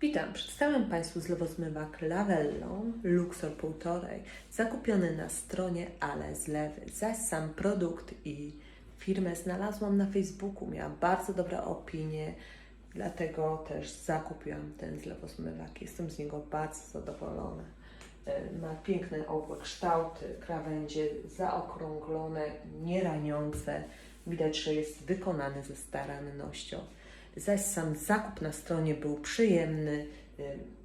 Witam, przedstawiam Państwu zlewozmywak Lavello Luxor 1,5 zakupiony na stronie Ale Zlewy. Zaś sam produkt i firmę znalazłam na Facebooku, miała bardzo dobre opinie, dlatego też zakupiłam ten zlewozmywak. Jestem z niego bardzo zadowolona. E, Ma piękne obłe kształty, krawędzie zaokrąglone, nieraniące. Widać, że jest wykonany ze starannością. Zaś sam zakup na stronie był przyjemny. Y,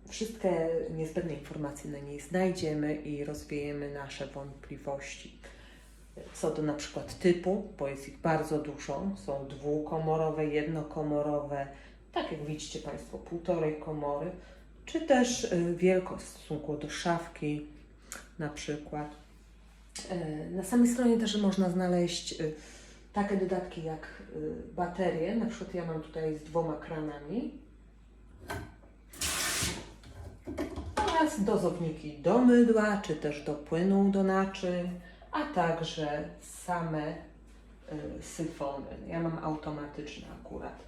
Wszystkie niezbędne informacje na niej znajdziemy i rozwiejemy nasze wątpliwości. Co do na przykład typu, bo jest ich bardzo dużo. Są dwukomorowe, jednokomorowe, tak jak widzicie Państwo, półtorej komory, czy też y, wielkość w stosunku do szafki na przykład. E, Na samej stronie też można znaleźć y, takie dodatki jak y, baterie. Na przykład ja mam tutaj z dwoma kranami. Oraz dozowniki do mydła, czy też do płynu do naczyń, a także same y, syfony. Ja mam automatyczne akurat.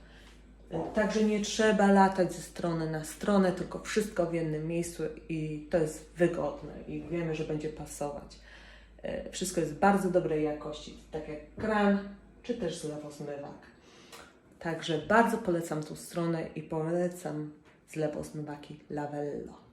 Y, Także nie trzeba latać ze strony na stronę, tylko wszystko w jednym miejscu i to jest wygodne i wiemy, że będzie pasować. E, Wszystko jest bardzo dobrej jakości, tak jak kran czy też zlewozmywak. Także bardzo polecam tą stronę i polecam zlewozmywaki Lavello.